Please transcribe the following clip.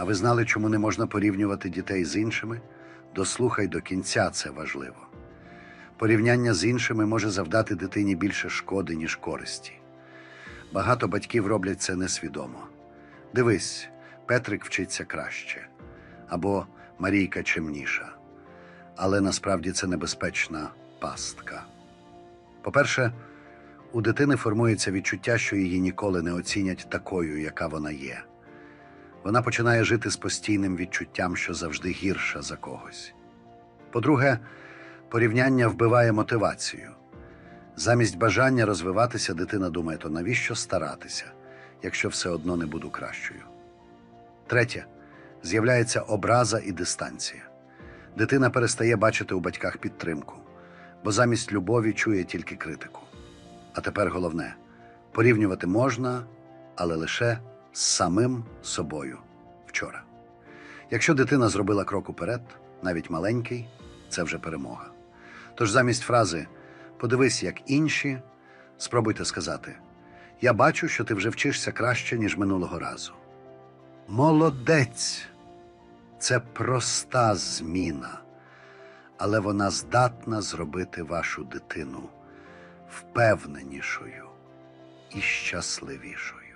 А ви знали, чому не можна порівнювати дітей з іншими? Дослухай до кінця, це важливо. Порівняння з іншими може завдати дитині більше шкоди, ніж користі. Багато батьків роблять це несвідомо. Дивись, Петрик вчиться краще або Марійка чимніша. Але насправді це небезпечна пастка. По-перше, у дитини формується відчуття, що її ніколи не оцінять такою, яка вона є. Вона починає жити з постійним відчуттям, що завжди гірша за когось. По-друге, порівняння вбиває мотивацію. Замість бажання розвиватися, дитина думає, то навіщо старатися, якщо все одно не буду кращою. Третє, з'являється образа і дистанція. Дитина перестає бачити у батьках підтримку, бо замість любові чує тільки критику. А тепер головне порівнювати можна, але лише з самим собою вчора. Якщо дитина зробила крок уперед, навіть маленький, це вже перемога. Тож замість фрази подивись, як інші, спробуйте сказати: Я бачу, що ти вже вчишся краще, ніж минулого разу. Молодець! Це проста зміна, але вона здатна зробити вашу дитину впевненішою і щасливішою.